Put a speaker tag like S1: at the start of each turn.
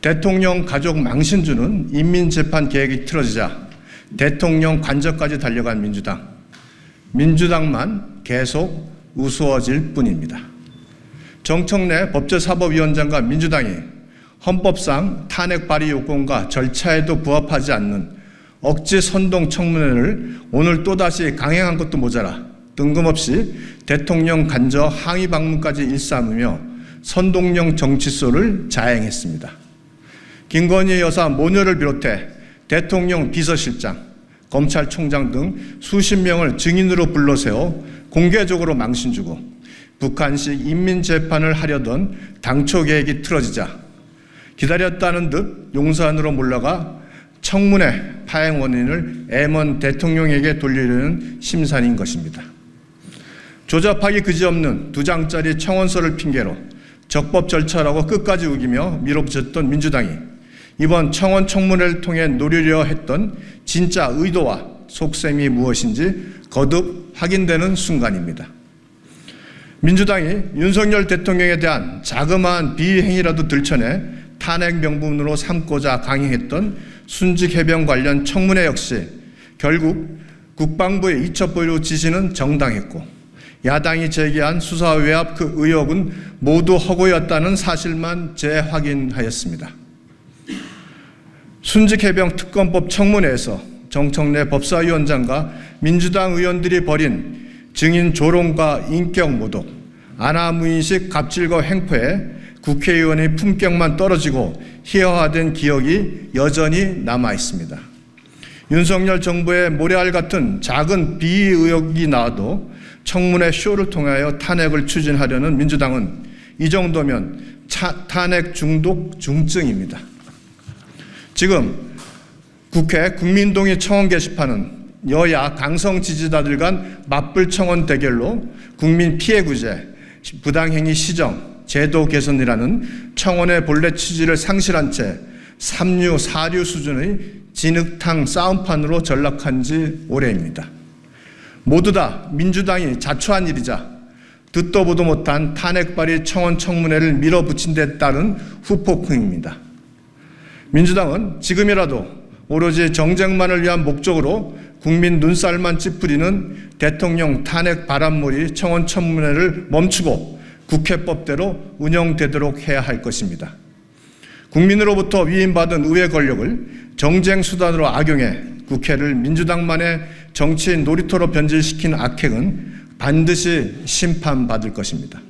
S1: 대통령 가족 망신주는 인민재판 계획이 틀어지자 대통령 관저까지 달려간 민주당. 민주당만 계속 우스워질 뿐입니다. 정청래 법제사법위원장과 민주당이 헌법상 탄핵 발의 요건과 절차에도 부합하지 않는 억지 선동 청문회를 오늘 또다시 강행한 것도 모자라 뜬금없이 대통령 간저 항의 방문까지 일삼으며 선동령 정치소를 자행했습니다. 김건희 여사 모녀를 비롯해 대통령 비서실장, 검찰총장 등 수십 명을 증인으로 불러세워 공개적으로 망신 주고 북한식 인민재판을 하려던 당초 계획이 틀어지자 기다렸다는 듯 용산으로 몰려가 청문회 파행 원인을 M1 대통령에게 돌리려는 심산인 것입니다. 조잡하기 그지없는 두 장짜리 청원서를 핑계로 적법 절차라고 끝까지 우기며 밀어붙였던 민주당이 이번 청원 청문회를 통해 노리려 했던 진짜 의도와 속셈이 무엇인지 거듭 확인되는 순간입니다. 민주당이 윤석열 대통령에 대한 자그마한 비행이라도 들춰내 탄핵 명분으로 삼고자 강행했던 순직 해병 관련 청문회 역시 결국 국방부의 이첩보로 지시는 정당했고 야당이 제기한 수사 외압 그 의혹은 모두 허구였다는 사실만 재확인하였습니다. 순직해병 특검법 청문회에서 정청래 법사위원장과 민주당 의원들이 벌인 증인 조롱과 인격 모독, 아나무인식 갑질과 횡포에 국회의원의 품격만 떨어지고 희화화된 기억이 여전히 남아 있습니다. 윤석열 정부의 모래알 같은 작은 비의 의혹이 나와도 청문회 쇼를 통하여 탄핵을 추진하려는 민주당은 이 정도면 차, 탄핵 중독 중증입니다. 지금 국회 국민동의 청원 게시판은 여야 강성 지지자들 간 맞불 청원 대결로 국민 피해 구제, 부당행위 시정, 제도 개선이라는 청원의 본래 취지를 상실한 채 삼류, 사류 수준의 진흙탕 싸움판으로 전락한 지 오래입니다. 모두 다 민주당이 자초한 일이자 듣도 보도 못한 탄핵 발의 청원 청문회를 밀어붙인 데 따른 후폭풍입니다. 민주당은 지금이라도 오로지 정쟁만을 위한 목적으로 국민 눈살만 찌푸리는 대통령 탄핵 바람몰이 청원 청문회를 멈추고 국회법대로 운영되도록 해야 할 것입니다. 국민으로부터 위임받은 의회 권력을 정쟁 수단으로 악용해 국회를 민주당만의 정치 놀이터로 변질시킨 악행은 반드시 심판받을 것입니다.